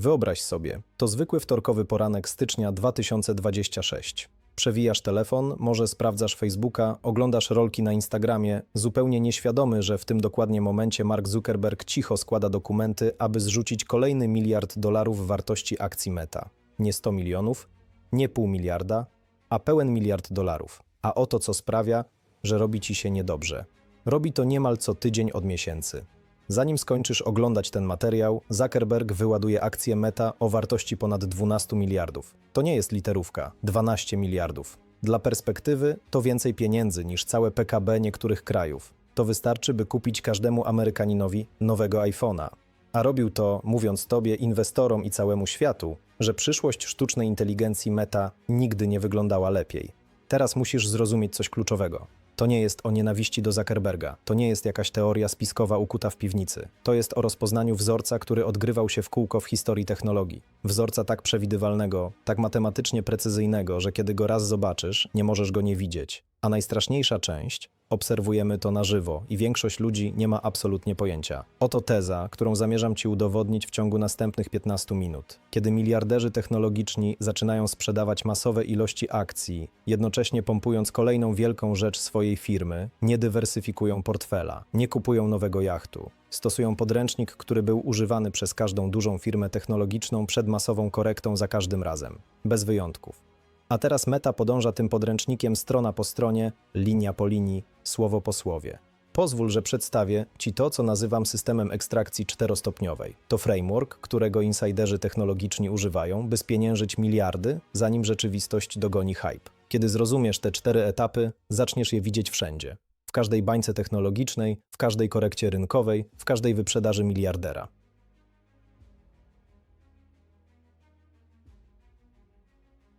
Wyobraź sobie, to zwykły wtorkowy poranek stycznia 2026. Przewijasz telefon, może sprawdzasz Facebooka, oglądasz rolki na Instagramie, zupełnie nieświadomy, że w tym dokładnie momencie Mark Zuckerberg cicho składa dokumenty, aby zrzucić kolejny miliard dolarów wartości akcji Meta. Nie 100 milionów, nie pół miliarda, a pełen miliard dolarów. A oto co sprawia, że robi ci się niedobrze. Robi to niemal co tydzień od miesięcy. Zanim skończysz oglądać ten materiał, Zuckerberg wyładuje akcję Meta o wartości ponad 12 miliardów. To nie jest literówka 12 miliardów. Dla perspektywy to więcej pieniędzy niż całe PKB niektórych krajów. To wystarczy, by kupić każdemu Amerykaninowi nowego iPhone'a. A robił to, mówiąc tobie, inwestorom i całemu światu, że przyszłość sztucznej inteligencji Meta nigdy nie wyglądała lepiej. Teraz musisz zrozumieć coś kluczowego. To nie jest o nienawiści do Zuckerberga. To nie jest jakaś teoria spiskowa ukuta w piwnicy. To jest o rozpoznaniu wzorca, który odgrywał się w kółko w historii technologii. Wzorca tak przewidywalnego, tak matematycznie precyzyjnego, że kiedy go raz zobaczysz, nie możesz go nie widzieć. A najstraszniejsza część obserwujemy to na żywo i większość ludzi nie ma absolutnie pojęcia. Oto teza, którą zamierzam Ci udowodnić w ciągu następnych 15 minut. Kiedy miliarderzy technologiczni zaczynają sprzedawać masowe ilości akcji, jednocześnie pompując kolejną wielką rzecz swojej firmy, nie dywersyfikują portfela, nie kupują nowego jachtu. Stosują podręcznik, który był używany przez każdą dużą firmę technologiczną przed masową korektą za każdym razem, bez wyjątków. A teraz Meta podąża tym podręcznikiem strona po stronie, linia po linii, słowo po słowie. Pozwól, że przedstawię Ci to, co nazywam systemem ekstrakcji czterostopniowej. To framework, którego insiderzy technologiczni używają, by spieniężyć miliardy, zanim rzeczywistość dogoni hype. Kiedy zrozumiesz te cztery etapy, zaczniesz je widzieć wszędzie. W każdej bańce technologicznej, w każdej korekcie rynkowej, w każdej wyprzedaży miliardera.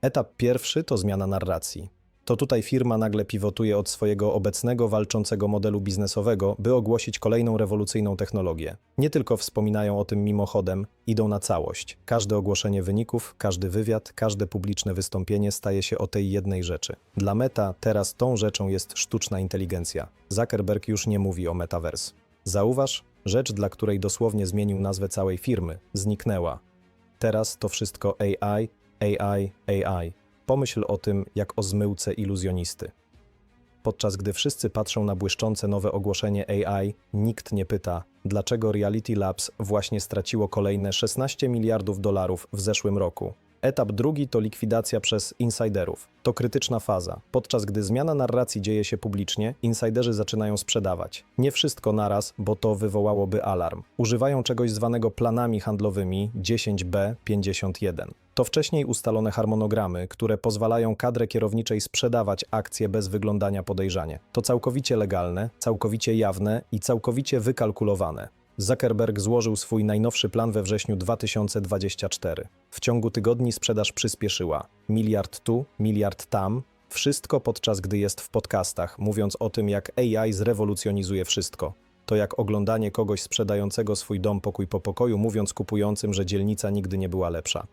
Etap pierwszy to zmiana narracji. To tutaj firma nagle pivotuje od swojego obecnego walczącego modelu biznesowego, by ogłosić kolejną rewolucyjną technologię. Nie tylko wspominają o tym mimochodem, idą na całość. Każde ogłoszenie wyników, każdy wywiad, każde publiczne wystąpienie staje się o tej jednej rzeczy. Dla Meta teraz tą rzeczą jest sztuczna inteligencja. Zuckerberg już nie mówi o metaverse. Zauważ, rzecz, dla której dosłownie zmienił nazwę całej firmy, zniknęła. Teraz to wszystko AI, AI, AI. Pomyśl o tym jak o zmyłce iluzjonisty. Podczas gdy wszyscy patrzą na błyszczące nowe ogłoszenie AI, nikt nie pyta, dlaczego Reality Labs właśnie straciło kolejne 16 miliardów dolarów w zeszłym roku. Etap drugi to likwidacja przez insiderów. To krytyczna faza. Podczas gdy zmiana narracji dzieje się publicznie, insiderzy zaczynają sprzedawać. Nie wszystko naraz, bo to wywołałoby alarm. Używają czegoś zwanego planami handlowymi 10B51. To wcześniej ustalone harmonogramy, które pozwalają kadrze kierowniczej sprzedawać akcje bez wyglądania podejrzanie. To całkowicie legalne, całkowicie jawne i całkowicie wykalkulowane. Zuckerberg złożył swój najnowszy plan we wrześniu 2024. W ciągu tygodni sprzedaż przyspieszyła. Miliard tu, miliard tam. Wszystko podczas gdy jest w podcastach, mówiąc o tym, jak AI zrewolucjonizuje wszystko. To jak oglądanie kogoś sprzedającego swój dom pokój po pokoju, mówiąc kupującym, że dzielnica nigdy nie była lepsza.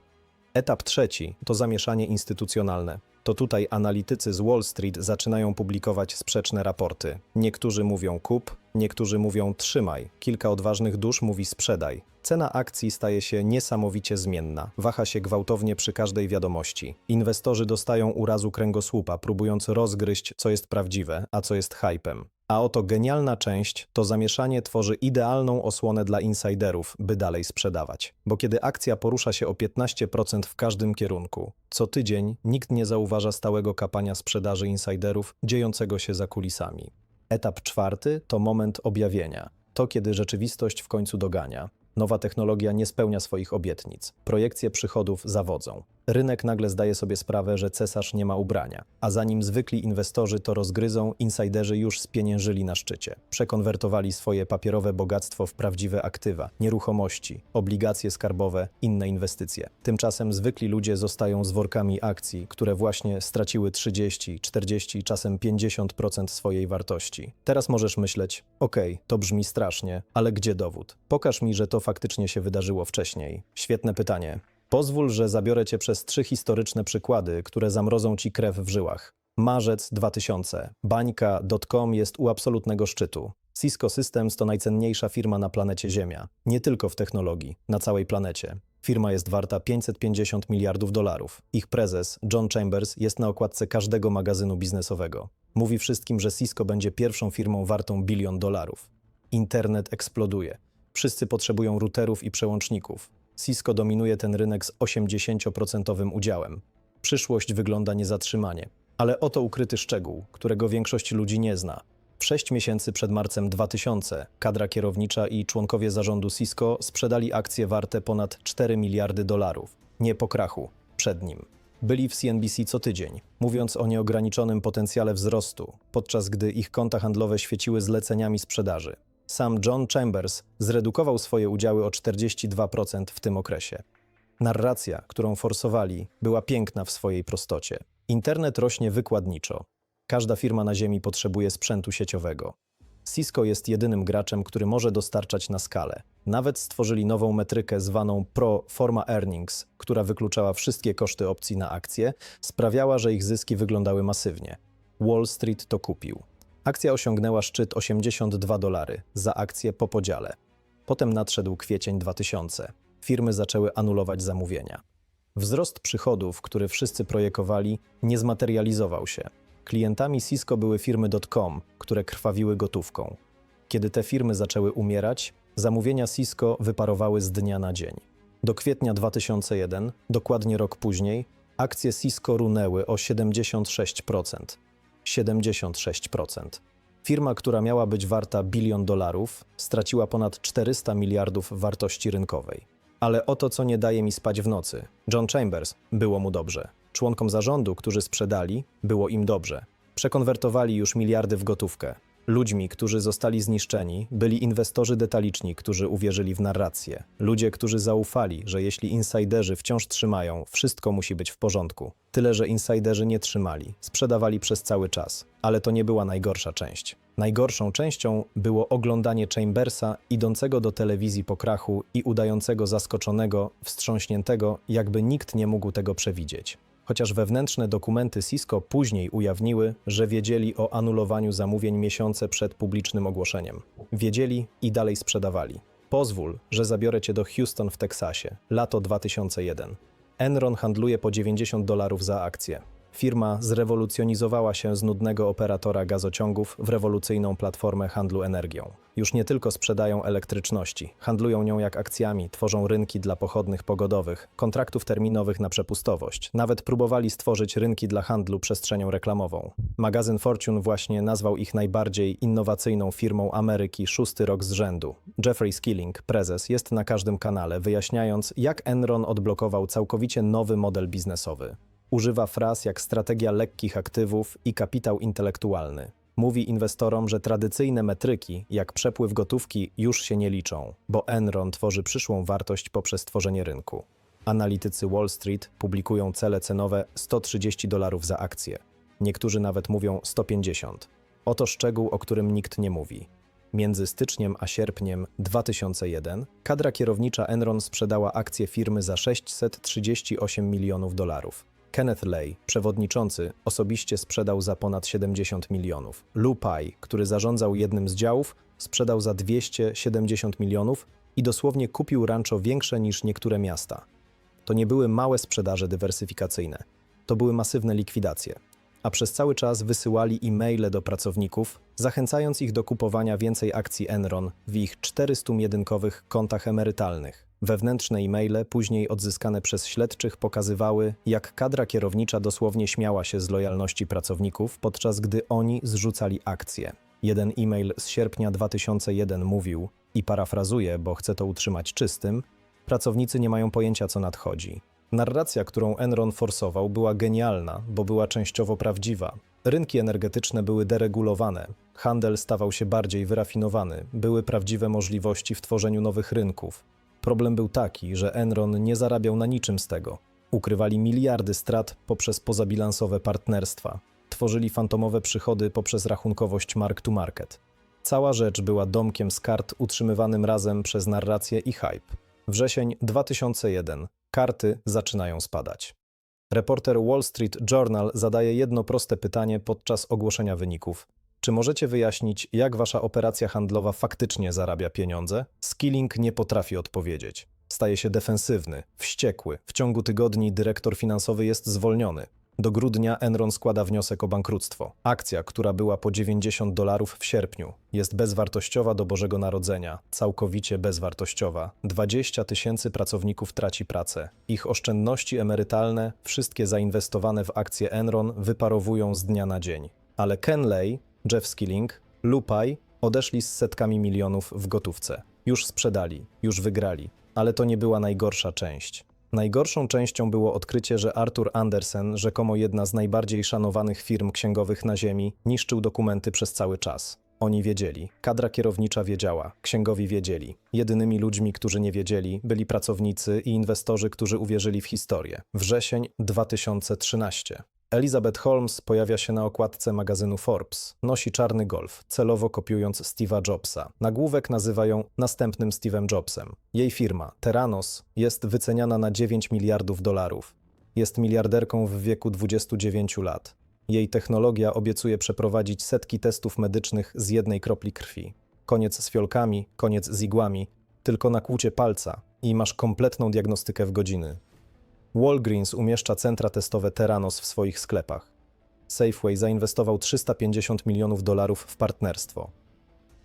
Etap trzeci to zamieszanie instytucjonalne. To tutaj analitycy z Wall Street zaczynają publikować sprzeczne raporty. Niektórzy mówią kup, niektórzy mówią trzymaj, kilka odważnych dusz mówi sprzedaj. Cena akcji staje się niesamowicie zmienna, waha się gwałtownie przy każdej wiadomości. Inwestorzy dostają urazu kręgosłupa, próbując rozgryźć, co jest prawdziwe, a co jest hypem. A oto genialna część to zamieszanie tworzy idealną osłonę dla insiderów, by dalej sprzedawać. Bo kiedy akcja porusza się o 15% w każdym kierunku, co tydzień nikt nie zauważa stałego kapania sprzedaży insiderów dziejącego się za kulisami. Etap czwarty to moment objawienia. To kiedy rzeczywistość w końcu dogania. Nowa technologia nie spełnia swoich obietnic. Projekcje przychodów zawodzą. Rynek nagle zdaje sobie sprawę, że cesarz nie ma ubrania. A zanim zwykli inwestorzy to rozgryzą, insiderzy już spieniężyli na szczycie. Przekonwertowali swoje papierowe bogactwo w prawdziwe aktywa, nieruchomości, obligacje skarbowe, inne inwestycje. Tymczasem zwykli ludzie zostają z workami akcji, które właśnie straciły 30, 40, czasem 50% swojej wartości. Teraz możesz myśleć, okej, to brzmi strasznie, ale gdzie dowód? Pokaż mi, że to faktycznie się wydarzyło wcześniej. Świetne pytanie. Pozwól, że zabiorę cię przez trzy historyczne przykłady, które zamrozą ci krew w żyłach. Marzec 2000. Bańka.com jest u absolutnego szczytu. Cisco Systems to najcenniejsza firma na planecie Ziemia. Nie tylko w technologii, na całej planecie. Firma jest warta 550 miliardów dolarów. Ich prezes, John Chambers, jest na okładce każdego magazynu biznesowego. Mówi wszystkim, że Cisco będzie pierwszą firmą wartą bilion dolarów. Internet eksploduje. Wszyscy potrzebują routerów i przełączników. Cisco dominuje ten rynek z 80% udziałem. Przyszłość wygląda niezatrzymanie. Ale oto ukryty szczegół, którego większość ludzi nie zna. W sześć miesięcy przed marcem 2000 kadra kierownicza i członkowie zarządu Cisco sprzedali akcje warte ponad 4 miliardy dolarów. Nie po krachu, przed nim. Byli w CNBC co tydzień, mówiąc o nieograniczonym potencjale wzrostu, podczas gdy ich konta handlowe świeciły zleceniami sprzedaży. Sam John Chambers zredukował swoje udziały o 42% w tym okresie. Narracja, którą forsowali, była piękna w swojej prostocie. Internet rośnie wykładniczo. Każda firma na Ziemi potrzebuje sprzętu sieciowego. Cisco jest jedynym graczem, który może dostarczać na skalę. Nawet stworzyli nową metrykę zwaną Pro Forma Earnings, która wykluczała wszystkie koszty opcji na akcje, sprawiała, że ich zyski wyglądały masywnie. Wall Street to kupił. Akcja osiągnęła szczyt 82 dolary za akcję po podziale. Potem nadszedł kwiecień 2000. Firmy zaczęły anulować zamówienia. Wzrost przychodów, który wszyscy projekowali, nie zmaterializował się. Klientami Cisco były firmy .com, które krwawiły gotówką. Kiedy te firmy zaczęły umierać, zamówienia Cisco wyparowały z dnia na dzień. Do kwietnia 2001, dokładnie rok później, akcje Cisco runęły o 76%. 76%. Firma, która miała być warta bilion dolarów, straciła ponad 400 miliardów wartości rynkowej. Ale oto co nie daje mi spać w nocy. John Chambers, było mu dobrze. Członkom zarządu, którzy sprzedali, było im dobrze. Przekonwertowali już miliardy w gotówkę. Ludźmi, którzy zostali zniszczeni, byli inwestorzy detaliczni, którzy uwierzyli w narrację. Ludzie, którzy zaufali, że jeśli insiderzy wciąż trzymają, wszystko musi być w porządku. Tyle, że insiderzy nie trzymali, sprzedawali przez cały czas. Ale to nie była najgorsza część. Najgorszą częścią było oglądanie Chambersa idącego do telewizji po krachu i udającego zaskoczonego, wstrząśniętego, jakby nikt nie mógł tego przewidzieć. Chociaż wewnętrzne dokumenty Cisco później ujawniły, że wiedzieli o anulowaniu zamówień miesiące przed publicznym ogłoszeniem. Wiedzieli i dalej sprzedawali. Pozwól, że zabiorę cię do Houston w Teksasie, lato 2001. Enron handluje po 90 dolarów za akcję. Firma zrewolucjonizowała się z nudnego operatora gazociągów w rewolucyjną platformę handlu energią. Już nie tylko sprzedają elektryczności, handlują nią jak akcjami, tworzą rynki dla pochodnych pogodowych, kontraktów terminowych na przepustowość. Nawet próbowali stworzyć rynki dla handlu przestrzenią reklamową. Magazyn Fortune właśnie nazwał ich najbardziej innowacyjną firmą Ameryki szósty rok z rzędu. Jeffrey Skilling, prezes, jest na każdym kanale, wyjaśniając, jak Enron odblokował całkowicie nowy model biznesowy. Używa fraz jak strategia lekkich aktywów i kapitał intelektualny. Mówi inwestorom, że tradycyjne metryki, jak przepływ gotówki, już się nie liczą, bo Enron tworzy przyszłą wartość poprzez tworzenie rynku. Analitycy Wall Street publikują cele cenowe 130 dolarów za akcję. Niektórzy nawet mówią 150. Oto szczegół, o którym nikt nie mówi. Między styczniem a sierpniem 2001 kadra kierownicza Enron sprzedała akcje firmy za 638 milionów dolarów. Kenneth Lay, przewodniczący, osobiście sprzedał za ponad 70 milionów. Lou Pai, który zarządzał jednym z działów, sprzedał za 270 milionów i dosłownie kupił rancho większe niż niektóre miasta. To nie były małe sprzedaże dywersyfikacyjne, to były masywne likwidacje. A przez cały czas wysyłali e-maile do pracowników, zachęcając ich do kupowania więcej akcji Enron w ich 401-kowych kontach emerytalnych. Wewnętrzne e-maile, później odzyskane przez śledczych, pokazywały, jak kadra kierownicza dosłownie śmiała się z lojalności pracowników, podczas gdy oni zrzucali akcje. Jeden e-mail z sierpnia 2001 mówił, i parafrazuję, bo chcę to utrzymać czystym, pracownicy nie mają pojęcia, co nadchodzi. Narracja, którą Enron forsował, była genialna, bo była częściowo prawdziwa. Rynki energetyczne były deregulowane, handel stawał się bardziej wyrafinowany, były prawdziwe możliwości w tworzeniu nowych rynków. Problem był taki, że Enron nie zarabiał na niczym z tego. Ukrywali miliardy strat poprzez pozabilansowe partnerstwa. Tworzyli fantomowe przychody poprzez rachunkowość mark to market. Cała rzecz była domkiem z kart utrzymywanym razem przez narrację i hype. Wrzesień 2001. Karty zaczynają spadać. Reporter Wall Street Journal zadaje jedno proste pytanie podczas ogłoszenia wyników. Czy możecie wyjaśnić, jak wasza operacja handlowa faktycznie zarabia pieniądze? Skilling nie potrafi odpowiedzieć. Staje się defensywny, wściekły. W ciągu tygodni dyrektor finansowy jest zwolniony. Do grudnia Enron składa wniosek o bankructwo. Akcja, która była po 90 dolarów w sierpniu, jest bezwartościowa do Bożego Narodzenia, całkowicie bezwartościowa. 20 tysięcy pracowników traci pracę. Ich oszczędności emerytalne, wszystkie zainwestowane w akcje Enron, wyparowują z dnia na dzień. Ale Ken Lay, Jeff Skilling, Lupaj odeszli z setkami milionów w gotówce. Już sprzedali, już wygrali. Ale to nie była najgorsza część. Najgorszą częścią było odkrycie, że Arthur Andersen, rzekomo jedna z najbardziej szanowanych firm księgowych na Ziemi, niszczył dokumenty przez cały czas. Oni wiedzieli, kadra kierownicza wiedziała, księgowi wiedzieli. Jedynymi ludźmi, którzy nie wiedzieli, byli pracownicy i inwestorzy, którzy uwierzyli w historię. Wrzesień 2013. Elizabeth Holmes pojawia się na okładce magazynu Forbes. Nosi czarny golf, celowo kopiując Steve'a Jobsa. Nagłówek nazywa ją następnym Steve'em Jobsem. Jej firma, Terranos, jest wyceniana na 9 miliardów dolarów. Jest miliarderką w wieku 29 lat. Jej technologia obiecuje przeprowadzić setki testów medycznych z jednej kropli krwi. Koniec z fiolkami, koniec z igłami, tylko na kłucie palca i masz kompletną diagnostykę w godziny. Walgreens umieszcza centra testowe Terranos w swoich sklepach. Safeway zainwestował 350 milionów dolarów w partnerstwo.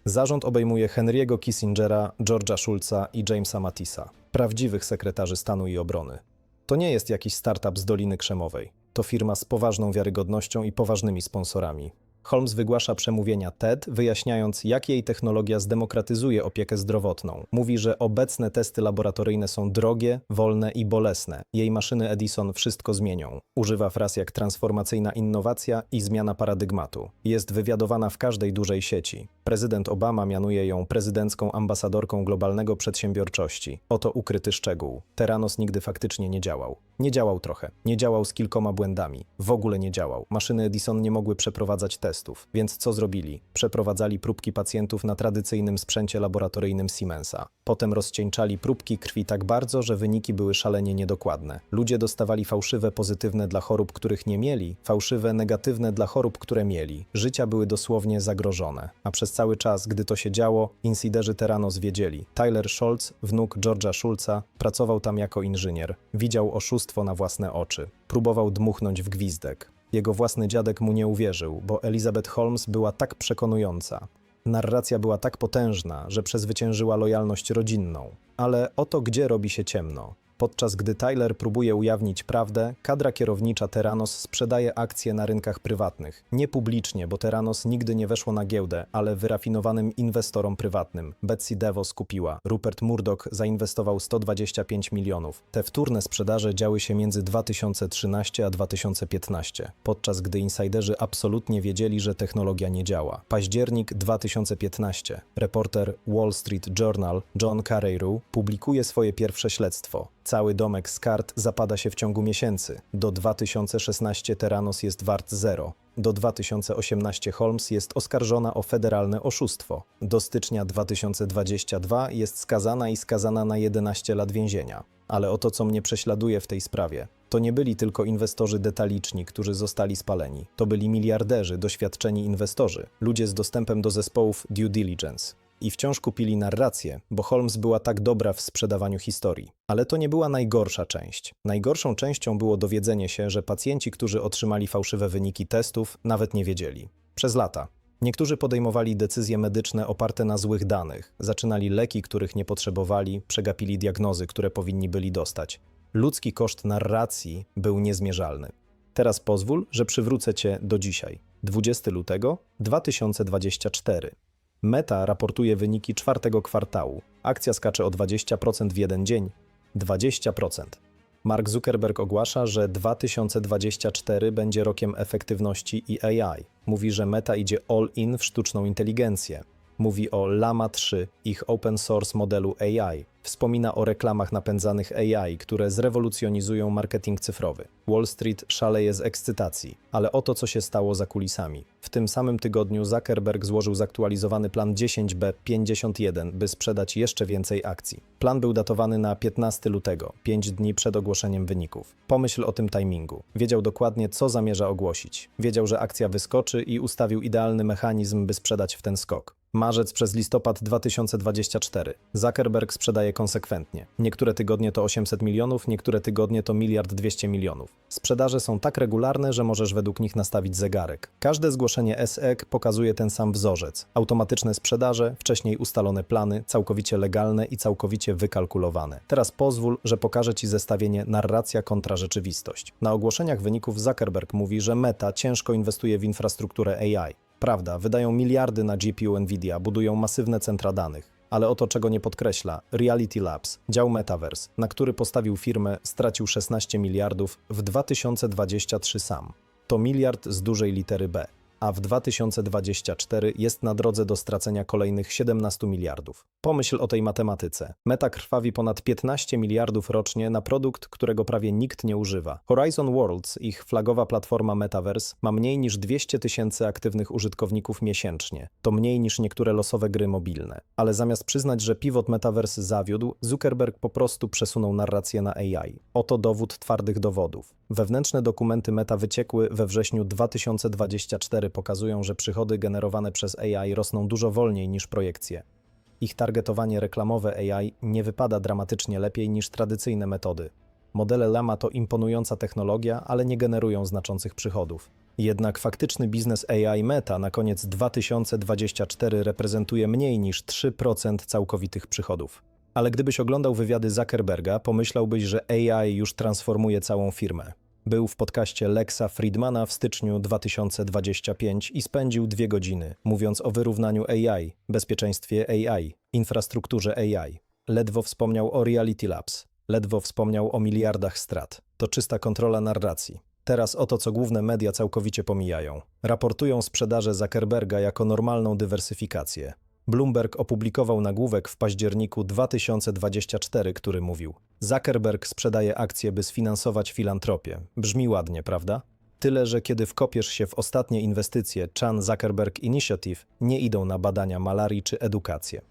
Zarząd obejmuje Henry'ego Kissingera, George'a Schulza i Jamesa Matisa, prawdziwych sekretarzy stanu i obrony. To nie jest jakiś startup z Doliny Krzemowej. To firma z poważną wiarygodnością i poważnymi sponsorami. Holmes wygłasza przemówienia TED, wyjaśniając, jak jej technologia zdemokratyzuje opiekę zdrowotną. Mówi, że obecne testy laboratoryjne są drogie, wolne i bolesne. Jej maszyny Edison wszystko zmienią. Używa fraz jak transformacyjna innowacja i zmiana paradygmatu. Jest wywiadowana w każdej dużej sieci. Prezydent Obama mianuje ją prezydencką ambasadorką globalnego przedsiębiorczości. Oto ukryty szczegół. Terranos nigdy faktycznie nie działał. Nie działał trochę. Nie działał z kilkoma błędami. W ogóle nie działał. Maszyny Edison nie mogły przeprowadzać testów. Więc co zrobili? Przeprowadzali próbki pacjentów na tradycyjnym sprzęcie laboratoryjnym Siemensa. Potem rozcieńczali próbki krwi tak bardzo, że wyniki były szalenie niedokładne. Ludzie dostawali fałszywe pozytywne dla chorób, których nie mieli, fałszywe negatywne dla chorób, które mieli. Życia były dosłownie zagrożone. A przez cały czas, gdy to się działo, insiderzy Terranos wiedzieli. Tyler Scholz, wnuk George'a Schulza, pracował tam jako inżynier. Widział oszustwo na własne oczy. Próbował dmuchnąć w gwizdek. Jego własny dziadek mu nie uwierzył, bo Elizabeth Holmes była tak przekonująca. Narracja była tak potężna, że przezwyciężyła lojalność rodzinną. Ale oto gdzie robi się ciemno. Podczas gdy Tyler próbuje ujawnić prawdę, kadra kierownicza Terranos sprzedaje akcje na rynkach prywatnych. Nie publicznie, bo Terranos nigdy nie weszło na giełdę, ale wyrafinowanym inwestorom prywatnym. Betsy DeVos kupiła. Rupert Murdoch zainwestował 125 milionów. Te wtórne sprzedaże działy się między 2013 a 2015, podczas gdy insiderzy absolutnie wiedzieli, że technologia nie działa. Październik 2015. Reporter Wall Street Journal John Carreyrou publikuje swoje pierwsze śledztwo. Cały domek z kart zapada się w ciągu miesięcy. Do 2016 Terranos jest wart zero. Do 2018 Holmes jest oskarżona o federalne oszustwo. Do stycznia 2022 jest skazana i skazana na 11 lat więzienia. Ale oto co mnie prześladuje w tej sprawie. To nie byli tylko inwestorzy detaliczni, którzy zostali spaleni. To byli miliarderzy, doświadczeni inwestorzy, ludzie z dostępem do zespołów due diligence i wciąż kupili narrację, bo Holmes była tak dobra w sprzedawaniu historii. Ale to nie była najgorsza część. Najgorszą częścią było dowiedzenie się, że pacjenci, którzy otrzymali fałszywe wyniki testów, nawet nie wiedzieli. Przez lata. Niektórzy podejmowali decyzje medyczne oparte na złych danych, zaczynali leki, których nie potrzebowali, przegapili diagnozy, które powinni byli dostać. Ludzki koszt narracji był niezmierzalny. Teraz pozwól, że przywrócę cię do dzisiaj. 20 lutego 2024. Meta raportuje wyniki czwartego kwartału. Akcja skacze o 20% w jeden dzień. 20%. Mark Zuckerberg ogłasza, że 2024 będzie rokiem efektywności i AI. Mówi, że Meta idzie all in w sztuczną inteligencję. Mówi o Llama 3, ich open source modelu AI. Wspomina o reklamach napędzanych AI, które zrewolucjonizują marketing cyfrowy. Wall Street szaleje z ekscytacji, ale oto co się stało za kulisami. W tym samym tygodniu Zuckerberg złożył zaktualizowany plan 10B51, by sprzedać jeszcze więcej akcji. Plan był datowany na 15 lutego, 5 dni przed ogłoszeniem wyników. Pomyśl o tym timingu. Wiedział dokładnie, co zamierza ogłosić. Wiedział, że akcja wyskoczy i ustawił idealny mechanizm, by sprzedać w ten skok. Marzec przez listopad 2024. Zuckerberg sprzedaje konsekwentnie. Niektóre tygodnie to 800 milionów, niektóre tygodnie to miliard 200 milionów. Sprzedaże są tak regularne, że możesz według nich nastawić zegarek. Każde zgłoszenie SEC pokazuje ten sam wzorzec. Automatyczne sprzedaże, wcześniej ustalone plany, całkowicie legalne i całkowicie wykalkulowane. Teraz pozwól, że pokażę Ci zestawienie narracja kontra rzeczywistość. Na ogłoszeniach wyników Zuckerberg mówi, że Meta ciężko inwestuje w infrastrukturę AI. Prawda, wydają miliardy na GPU Nvidia, budują masywne centra danych. Ale oto czego nie podkreśla, Reality Labs, dział Metaverse, na który postawił firmę, stracił 16 miliardów w 2023 sam. To miliard z dużej litery B, a w 2024 jest na drodze do stracenia kolejnych 17 miliardów. Pomyśl o tej matematyce. Meta krwawi ponad 15 miliardów rocznie na produkt, którego prawie nikt nie używa. Horizon Worlds, ich flagowa platforma Metaverse, ma mniej niż 200 tysięcy aktywnych użytkowników miesięcznie. To mniej niż niektóre losowe gry mobilne. Ale zamiast przyznać, że pivot Metaverse zawiódł, Zuckerberg po prostu przesunął narrację na AI. Oto dowód twardych dowodów. Wewnętrzne dokumenty Meta wyciekły we wrześniu 2024 pokazują, że przychody generowane przez AI rosną dużo wolniej niż projekcje. Ich targetowanie reklamowe AI nie wypada dramatycznie lepiej niż tradycyjne metody. Modele Lama to imponująca technologia, ale nie generują znaczących przychodów. Jednak faktyczny biznes AI Meta na koniec 2024 reprezentuje mniej niż 3% całkowitych przychodów. Ale gdybyś oglądał wywiady Zuckerberga, pomyślałbyś, że AI już transformuje całą firmę. Był w podcaście Lexa Friedmana w styczniu 2025 i spędził dwie godziny, mówiąc o wyrównaniu AI, bezpieczeństwie AI, infrastrukturze AI. Ledwo wspomniał o Reality Labs, ledwo wspomniał o miliardach strat. To czysta kontrola narracji. Teraz oto, co główne media całkowicie pomijają. Raportują sprzedaże Zuckerberga jako normalną dywersyfikację. Bloomberg opublikował nagłówek w październiku 2024, który mówił: Zuckerberg sprzedaje akcje, by sfinansować filantropię. Brzmi ładnie, prawda? Tyle, że kiedy wkopiesz się w ostatnie inwestycje Chan Zuckerberg Initiative, nie idą na badania malarii czy edukację.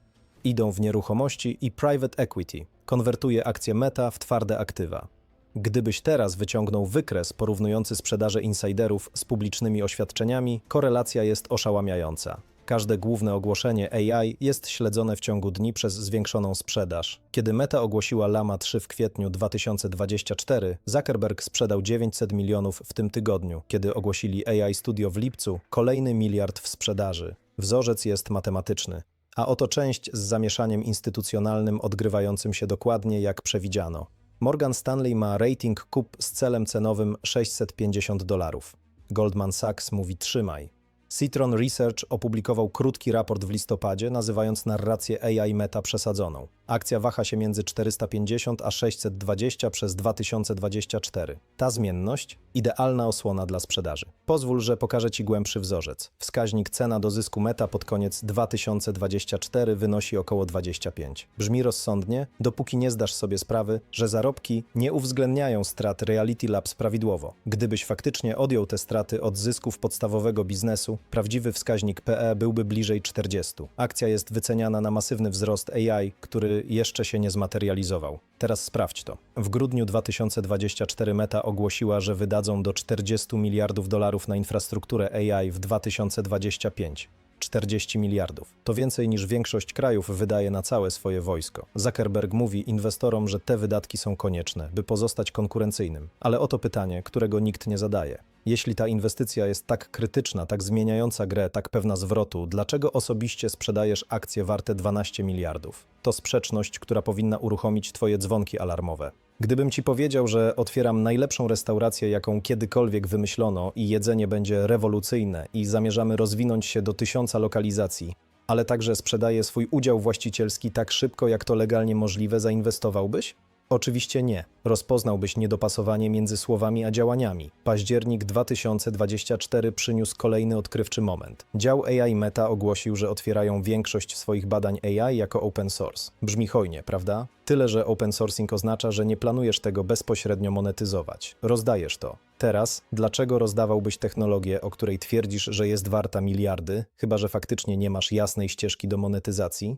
Idą w nieruchomości i private equity. Konwertuje akcje Meta w twarde aktywa. Gdybyś teraz wyciągnął wykres porównujący sprzedaże insiderów z publicznymi oświadczeniami, korelacja jest oszałamiająca. Każde główne ogłoszenie AI jest śledzone w ciągu dni przez zwiększoną sprzedaż. Kiedy Meta ogłosiła Lama 3 w kwietniu 2024, Zuckerberg sprzedał 900 milionów w tym tygodniu. Kiedy ogłosili AI Studio w lipcu, kolejny miliard w sprzedaży. Wzorzec jest matematyczny. A oto część z zamieszaniem instytucjonalnym odgrywającym się dokładnie jak przewidziano. Morgan Stanley ma rating kup z celem cenowym 650 dolarów. Goldman Sachs mówi trzymaj. Citron Research opublikował krótki raport w listopadzie, nazywając narrację AI Meta przesadzoną. Akcja waha się między 450 a 620 przez 2024. Ta zmienność idealna osłona dla sprzedaży. Pozwól, że pokażę Ci głębszy wzorzec. Wskaźnik cena do zysku Meta pod koniec 2024 wynosi około 25. Brzmi rozsądnie, dopóki nie zdasz sobie sprawy, że zarobki nie uwzględniają strat Reality Labs prawidłowo. Gdybyś faktycznie odjął te straty od zysków podstawowego biznesu, prawdziwy wskaźnik PE byłby bliżej 40. Akcja jest wyceniana na masywny wzrost AI, który jeszcze się nie zmaterializował. Teraz sprawdź to. W grudniu 2024 Meta ogłosiła, że wydadzą do 40 miliardów dolarów na infrastrukturę AI w 2025. 40 miliardów. To więcej niż większość krajów wydaje na całe swoje wojsko. Zuckerberg mówi inwestorom, że te wydatki są konieczne, by pozostać konkurencyjnym. Ale oto pytanie, którego nikt nie zadaje. Jeśli ta inwestycja jest tak krytyczna, tak zmieniająca grę, tak pewna zwrotu, dlaczego osobiście sprzedajesz akcje warte 12 miliardów? To sprzeczność, która powinna uruchomić Twoje dzwonki alarmowe. Gdybym Ci powiedział, że otwieram najlepszą restaurację, jaką kiedykolwiek wymyślono i jedzenie będzie rewolucyjne i zamierzamy rozwinąć się do tysiąca lokalizacji, ale także sprzedaję swój udział właścicielski tak szybko, jak to legalnie możliwe, zainwestowałbyś? Oczywiście nie. Rozpoznałbyś niedopasowanie między słowami a działaniami. Październik 2024 przyniósł kolejny odkrywczy moment. Dział AI Meta ogłosił, że otwierają większość swoich badań AI jako open source. Brzmi hojnie, prawda? Tyle, że open sourcing oznacza, że nie planujesz tego bezpośrednio monetyzować. Rozdajesz to. Teraz, dlaczego rozdawałbyś technologię, o której twierdzisz, że jest warta miliardy, chyba że faktycznie nie masz jasnej ścieżki do monetyzacji?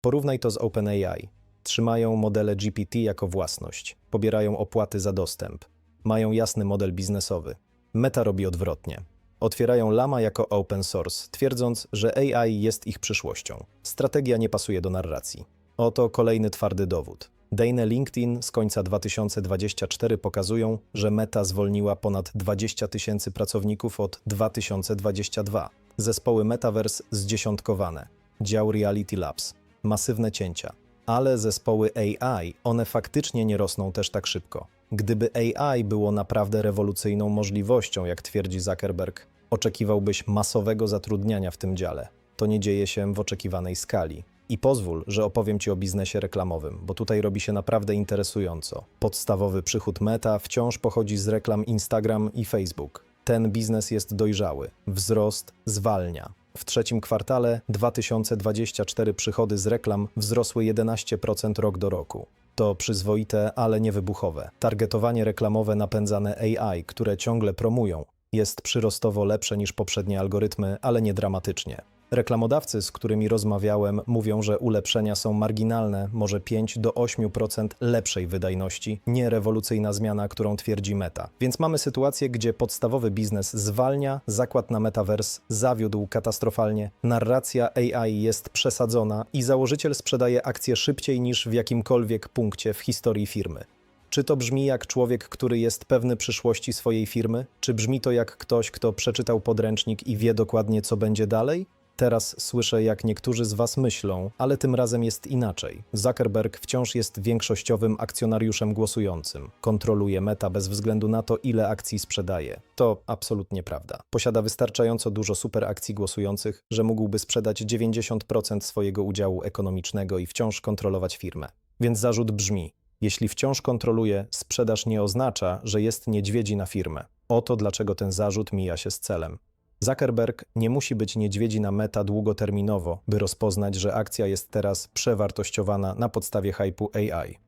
Porównaj to z OpenAI. Trzymają modele GPT jako własność, pobierają opłaty za dostęp, mają jasny model biznesowy. Meta robi odwrotnie. otwierają Lama jako open source, twierdząc, że AI jest ich przyszłością. Strategia nie pasuje do narracji. Oto kolejny twardy dowód. Dane LinkedIn z końca 2024 pokazują, że Meta zwolniła ponad 20 tysięcy pracowników od 2022. Zespoły Metaverse zdziesiątkowane. Dział Reality Labs. Masywne cięcia. Ale zespoły AI, one faktycznie nie rosną też tak szybko. Gdyby AI było naprawdę rewolucyjną możliwością, jak twierdzi Zuckerberg, oczekiwałbyś masowego zatrudniania w tym dziale. To nie dzieje się w oczekiwanej skali. I pozwól, że opowiem Ci o biznesie reklamowym, bo tutaj robi się naprawdę interesująco. Podstawowy przychód Meta wciąż pochodzi z reklam Instagram i Facebook. Ten biznes jest dojrzały. Wzrost zwalnia. W trzecim kwartale 2024 przychody z reklam wzrosły 11% rok do roku. To przyzwoite, ale niewybuchowe. Targetowanie reklamowe napędzane AI, które ciągle promują, jest przyrostowo lepsze niż poprzednie algorytmy, ale nie dramatycznie. Reklamodawcy, z którymi rozmawiałem, mówią, że ulepszenia są marginalne, może 5 do 8% lepszej wydajności, nie rewolucyjna zmiana, którą twierdzi Meta. Więc mamy sytuację, gdzie podstawowy biznes zwalnia, zakład na Metaverse zawiódł katastrofalnie, narracja AI jest przesadzona i założyciel sprzedaje akcje szybciej niż w jakimkolwiek punkcie w historii firmy. Czy to brzmi jak człowiek, który jest pewny przyszłości swojej firmy? Czy brzmi to jak ktoś, kto przeczytał podręcznik i wie dokładnie, co będzie dalej? Teraz słyszę, jak niektórzy z Was myślą, ale tym razem jest inaczej. Zuckerberg wciąż jest większościowym akcjonariuszem głosującym. Kontroluje meta bez względu na to, ile akcji sprzedaje. To absolutnie prawda. Posiada wystarczająco dużo superakcji głosujących, że mógłby sprzedać 90% swojego udziału ekonomicznego i wciąż kontrolować firmę. Więc zarzut brzmi: jeśli wciąż kontroluje, sprzedaż nie oznacza, że jest niedźwiedzi na firmę. Oto dlaczego ten zarzut mija się z celem. Zuckerberg nie musi być niedźwiedzi na meta długoterminowo, by rozpoznać, że akcja jest teraz przewartościowana na podstawie hypu AI.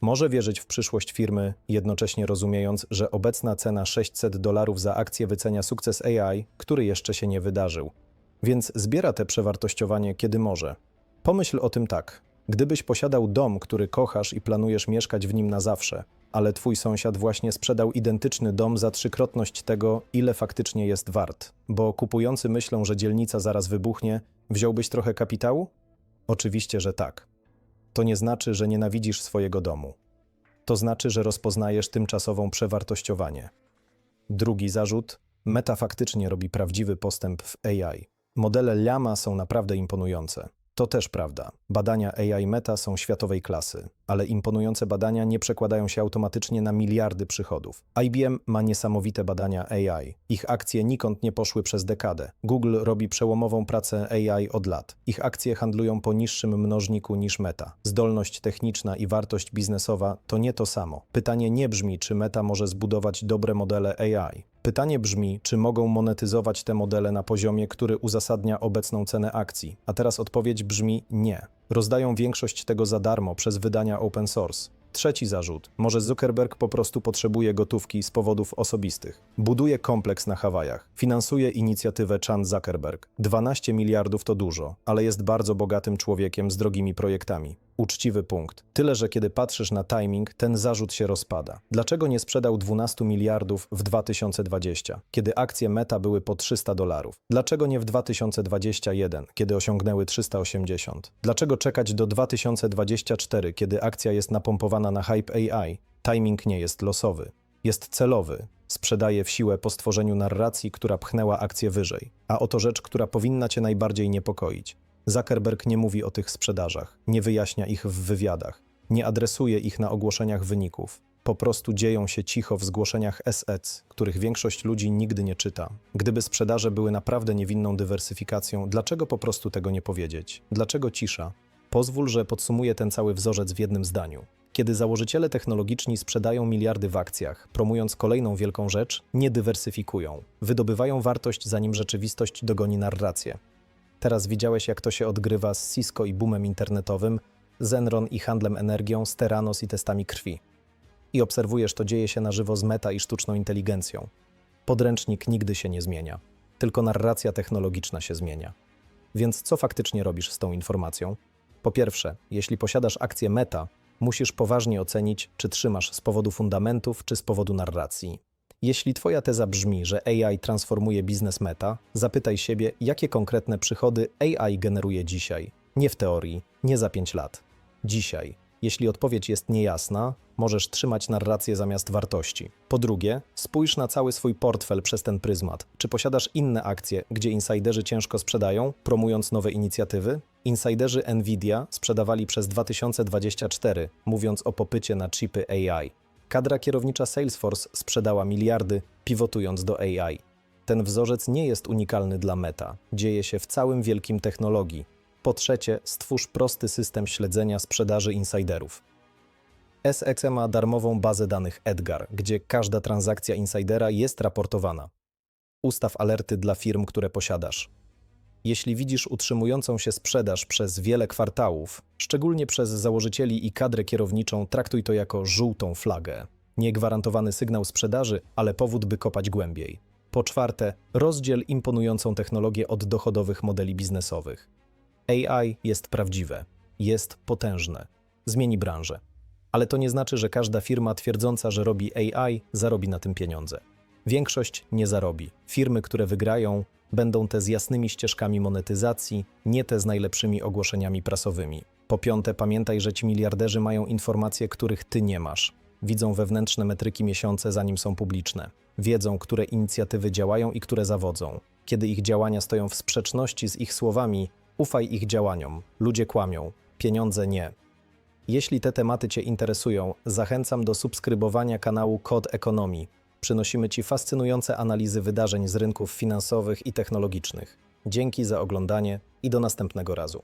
Może wierzyć w przyszłość firmy, jednocześnie rozumiejąc, że obecna cena 600 dolarów za akcję wycenia sukces AI, który jeszcze się nie wydarzył. Więc zbiera te przewartościowanie kiedy może. Pomyśl o tym tak. Gdybyś posiadał dom, który kochasz i planujesz mieszkać w nim na zawsze, ale twój sąsiad właśnie sprzedał identyczny dom za trzykrotność tego, ile faktycznie jest wart, bo kupujący myślą, że dzielnica zaraz wybuchnie, wziąłbyś trochę kapitału? Oczywiście, że tak. To nie znaczy, że nienawidzisz swojego domu. To znaczy, że rozpoznajesz tymczasową przewartościowanie. Drugi zarzut: Meta faktycznie robi prawdziwy postęp w AI. Modele Llama są naprawdę imponujące. To też prawda. Badania AI Meta są światowej klasy, ale imponujące badania nie przekładają się automatycznie na miliardy przychodów. IBM ma niesamowite badania AI. Ich akcje nikąd nie poszły przez dekadę. Google robi przełomową pracę AI od lat. Ich akcje handlują po niższym mnożniku niż Meta. Zdolność techniczna i wartość biznesowa to nie to samo. Pytanie nie brzmi, czy Meta może zbudować dobre modele AI. Pytanie brzmi, czy mogą monetyzować te modele na poziomie, który uzasadnia obecną cenę akcji. A teraz odpowiedź brzmi nie. Rozdają większość tego za darmo przez wydania open source. Trzeci zarzut. Może Zuckerberg po prostu potrzebuje gotówki z powodów osobistych. Buduje kompleks na Hawajach. Finansuje inicjatywę Chan Zuckerberg. 12 miliardów to dużo, ale jest bardzo bogatym człowiekiem z drogimi projektami. Uczciwy punkt. Tyle, że kiedy patrzysz na timing, ten zarzut się rozpada. Dlaczego nie sprzedał 12 miliardów w 2020, kiedy akcje Meta były po 300 dolarów? Dlaczego nie w 2021, kiedy osiągnęły 380? Dlaczego czekać do 2024, kiedy akcja jest napompowana na hype AI? Timing nie jest losowy. Jest celowy. Sprzedaje w siłę po stworzeniu narracji, która pchnęła akcję wyżej. A oto rzecz, która powinna cię najbardziej niepokoić. Zuckerberg nie mówi o tych sprzedażach, nie wyjaśnia ich w wywiadach, nie adresuje ich na ogłoszeniach wyników. Po prostu dzieją się cicho w zgłoszeniach SEC, których większość ludzi nigdy nie czyta. Gdyby sprzedaże były naprawdę niewinną dywersyfikacją, dlaczego po prostu tego nie powiedzieć? Dlaczego cisza? Pozwól, że podsumuję ten cały wzorzec w jednym zdaniu. Kiedy założyciele technologiczni sprzedają miliardy w akcjach, promując kolejną wielką rzecz, nie dywersyfikują. Wydobywają wartość, zanim rzeczywistość dogoni narrację. Teraz widziałeś, jak to się odgrywa z Cisco i boomem internetowym, Zenron i handlem energią, Steranos i testami krwi. I obserwujesz, to dzieje się na żywo z meta i sztuczną inteligencją. Podręcznik nigdy się nie zmienia, tylko narracja technologiczna się zmienia. Więc co faktycznie robisz z tą informacją? Po pierwsze, jeśli posiadasz akcję meta, musisz poważnie ocenić, czy trzymasz z powodu fundamentów, czy z powodu narracji. Jeśli Twoja teza brzmi, że AI transformuje biznes meta, zapytaj siebie, jakie konkretne przychody AI generuje dzisiaj. Nie w teorii, nie za 5 lat. Dzisiaj. Jeśli odpowiedź jest niejasna, możesz trzymać narrację zamiast wartości. Po drugie, spójrz na cały swój portfel przez ten pryzmat. Czy posiadasz inne akcje, gdzie insiderzy ciężko sprzedają, promując nowe inicjatywy? Insiderzy Nvidia sprzedawali przez 2024, mówiąc o popycie na chipy AI. Kadra kierownicza Salesforce sprzedała miliardy, pivotując do AI. Ten wzorzec nie jest unikalny dla Meta. Dzieje się w całym wielkim technologii. Po trzecie, stwórz prosty system śledzenia sprzedaży insiderów. SX ma darmową bazę danych Edgar, gdzie każda transakcja insidera jest raportowana. Ustaw alerty dla firm, które posiadasz. Jeśli widzisz utrzymującą się sprzedaż przez wiele kwartałów, szczególnie przez założycieli i kadrę kierowniczą, traktuj to jako żółtą flagę. Nie gwarantowany sygnał sprzedaży, ale powód, by kopać głębiej. Po czwarte, rozdziel imponującą technologię od dochodowych modeli biznesowych. AI jest prawdziwe, jest potężne, zmieni branżę. Ale to nie znaczy, że każda firma twierdząca, że robi AI, zarobi na tym pieniądze. Większość nie zarobi. Firmy, które wygrają, będą te z jasnymi ścieżkami monetyzacji, nie te z najlepszymi ogłoszeniami prasowymi. Po piąte, pamiętaj, że ci miliarderzy mają informacje, których ty nie masz. Widzą wewnętrzne metryki miesiące, zanim są publiczne. Wiedzą, które inicjatywy działają i które zawodzą. Kiedy ich działania stoją w sprzeczności z ich słowami, ufaj ich działaniom. Ludzie kłamią, pieniądze nie. Jeśli te tematy Cię interesują, zachęcam do subskrybowania kanału Kod Ekonomii. Przynosimy Ci fascynujące analizy wydarzeń z rynków finansowych i technologicznych. Dzięki za oglądanie i do następnego razu.